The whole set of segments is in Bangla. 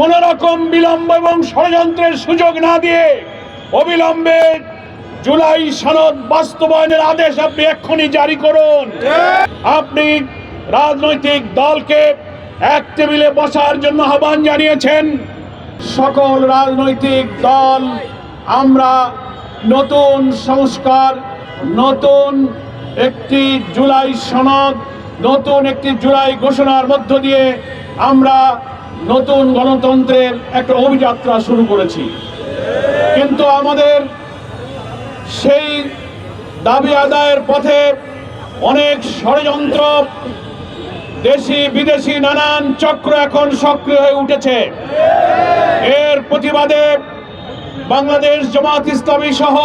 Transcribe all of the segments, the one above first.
কোন রকম বিলম্ব এবং ষড়যন্ত্রের সুযোগ না দিয়ে অবিলম্বে জুলাই সনদ বাস্তবায়নের আদেশ আপনি এক্ষুনি জারি করুন। আপনি রাজনৈতিক দলকে এক টেবিলে বসার জন্য আহ্বান জানিয়েছেন। সকল রাজনৈতিক দল, আমরা নতুন সংস্কার, নতুন একটি জুলাই সনদ, নতুন একটি জুলাই ঘোষণার মধ্য দিয়ে আমরা নতুন গণতন্ত্রের একটা অভিযাত্রা শুরু করেছি। কিন্তু আমাদের সেই দাবি আদায়ের পথে অনেক ষড়যন্ত্র, দেশি, বিদেশি নানান চক্র এখন সক্রিয় হয়ে উঠেছে। এর প্রতিবাদে বাংলাদেশ জামাত ইসলামী সহ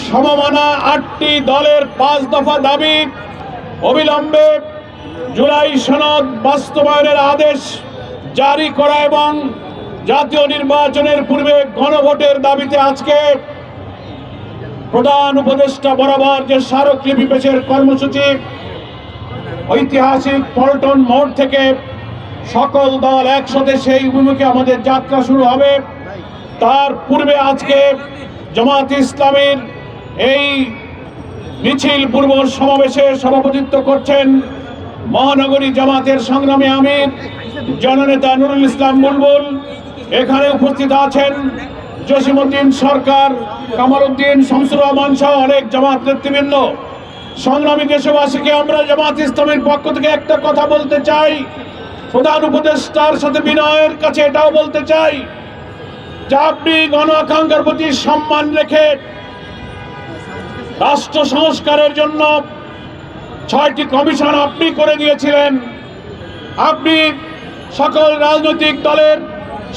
সমমানা আটটি দলের পাঁচ দফা দাবি অবিলম্বে জুলাই সনদ বাস্তবায়নের আদেশ জারি করা এবং জাতীয় নির্বাচনের পূর্বে গণভোটের দাবিতে আজকে প্রধান উপদেষ্টা বরাবর যে স্মারকলিপি পেশের কর্মসূচি, ঐতিহাসিক পল্টন মোড় থেকে সকল দল একসাথে সেই অভিমুখে আমাদের যাত্রা শুরু হবে। তার পূর্বে আজকে জামাত ইসলামের এই মিছিল পূর্ব সমাবেশে সভাপতিত্ব করছেন মহানগরী জামাতের সংগ্রামী আমির জননেতা নুরুল ইসলাম বুলবুল এখানে উপস্থিত আছেন। জসিমুদ্দিন সরকার কামাল উদ্দিন শামসুর রহমান সহ অনেক জামাত নেতৃবৃন্দ। সংগ্রামী দেশবাসীকে আমরা জামাত ইসলামের পক্ষ থেকে একটা কথা বলতে চাই। প্রধান উপদেষ্টার সাথে বিনয়ের কাছে এটাও বলতে চাই যে আপনি গণ আকাঙ্ক্ষার প্রতি সম্মান রেখে রাষ্ট্র সংস্কারের জন্য ছয়টি কমিশন আপনি করে দিয়েছিলেন। আপনি সকল রাজনৈতিক দলের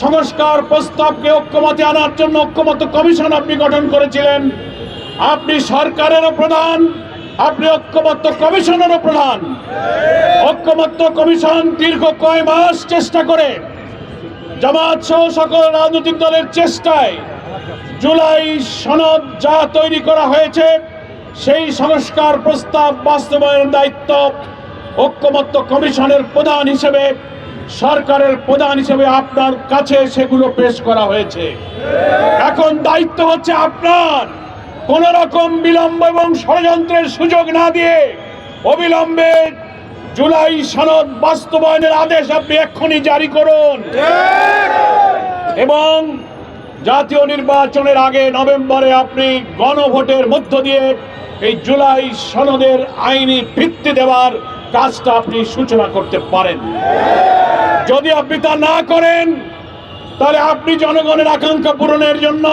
সংস্কার প্রস্তাবকে ঐক্যমতে আনার জন্য ঐক্যমত কমিশন আপনি গঠন করেছিলেন। আপনি সরকারেরও প্রধান, আপনি ঐক্যমত্য কমিশনেরও প্রধান। ঐক্যমত্য কমিশন দীর্ঘ কয় মাস চেষ্টা করে জামাত সহ সকল রাজনৈতিক দলের চেষ্টায় জুলাই সনদ যা তৈরি করা হয়েছে, সেই সংস্কার প্রস্তাব বাস্তবায়নের দায়িত্ব ঐক্যমত্য কমিশনের প্রধান হিসেবে সরকারের প্রধান হিসেবে আপনার কাছে সেগুলো পেশ করা হয়েছে। এখন দায়িত্ব হচ্ছে আপনার। কোন রকম বিলম্ব এবং ষড়যন্ত্রের সুযোগ না দিয়ে অবিলম্বে জুলাই সনদ বাস্তবায়নের আদেশ আপনি এক্ষুনি জারি করুন। এবং জাতীয় নির্বাচনের আগে নভেম্বরে আপনি গণভোটের মধ্য দিয়ে এই জুলাই সনদের আইনি ভিত্তি দেওয়ার কাজটা আপনি সূচনা করতে পারেন। যদি আপনি তা না করেন, তাহলে আপনি জনগণের আকাঙ্ক্ষা পূরণের জন্য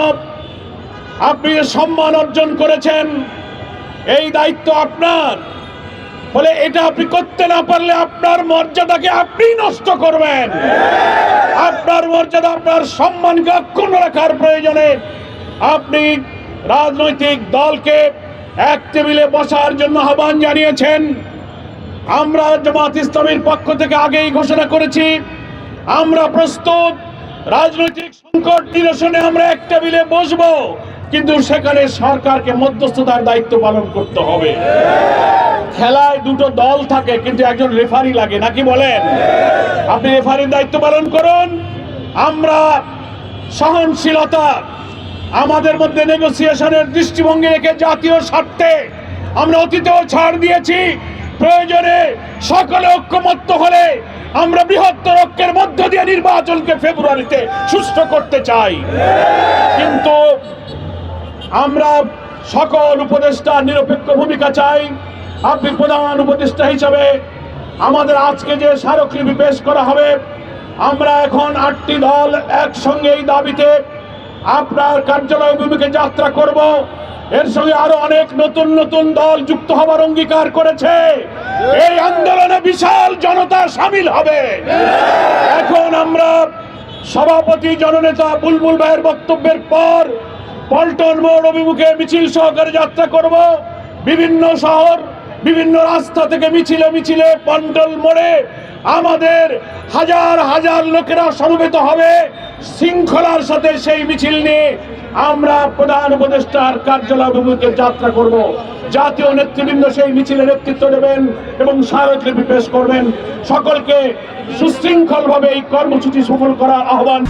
আপনি যে সম্মান অর্জন করেছেন, এই দায়িত্ব আপনার। ফলে এটা আপনি করতে না পারলে আপনার মর্যাদাকে আপনি নষ্ট করবেন। আপনার মর্যাদা, আপনার সম্মানকে অক্ষুণ্ণ রাখার প্রয়োজনে আপনি রাজনৈতিক দলকে এক টেবিলে বসার জন্য আহ্বান জানিয়েছেন। আমরা জামাত ইসলামের পক্ষ থেকে আগেই ঘোষণা করেছি, আমরা প্রস্তুত, রাজনৈতিক সংকট নিরসনে আমরা এক টেবিলে বসবো, কিন্তু সেখানে সরকারকে মধ্যস্থতার দায়িত্ব পালন করতে হবে। খেলায় দুটো দল থাকে, কিন্তু একজন রেফারি লাগে, নাকি বলেন? আপনি রেফারির দায়িত্ব পালন করুন, আমরা সহনশীলতা, আমাদের মধ্যে নেগোসিয়েশনের দৃষ্টিভঙ্গি রেখে জাতীয় স্বার্থে আমরা অতীতেও ছাড় দিয়েছি। প্রয়োজনে সকলে ঐক্যমত্য হলে আমরা বৃহত্তর ঐক্যের মধ্য দিয়ে নির্বাচনকে ফেব্রুয়ারিতে সুস্থ করতে চাই। কিন্তু আমরা সকল উপদেষ্টা নিরপেক্ষ ভূমিকা চাই। আপনি প্রধান উপদেষ্টা হিসাবে আমাদের আজকে যে স্মারকলিপি পেশ করা হবে, আমরা এখন আটটি দল একসঙ্গে এই দাবিতে আপনার কার্যালয় ভূমিকে যাত্রা করব। এর সঙ্গে আরও অনেক নতুন নতুন দল যুক্ত হবার অঙ্গীকার করেছে। এই আন্দোলনে বিশাল জনতা সামিল হবে। এখন আমরা সভাপতি জননেতা বুলবুল ভাইয়ের বক্তব্যের পর পল্টন মোড় অভিমুখে মিছিল সহকারে যাত্রা করব। বিভিন্ন শহর বিভিন্ন রাস্তা থেকে মিছিলে মিছিলে পন্ডল মোড়ে আমাদের হাজার হাজার লোকেরা সমবেত হবে। শৃঙ্খলার সাথে সেই মিছিল নিয়ে আমরা প্রধান উপদেষ্টার কার্যালয় যাত্রা করব। জাতীয় নেতৃবৃন্দ সেই মিছিলে নেতৃত্ব দেবেন এবং স্মারকলিপি পেশ করবেন। সকলকে সুশৃঙ্খলভাবে এই কর্মসূচি সফল করার আহ্বান।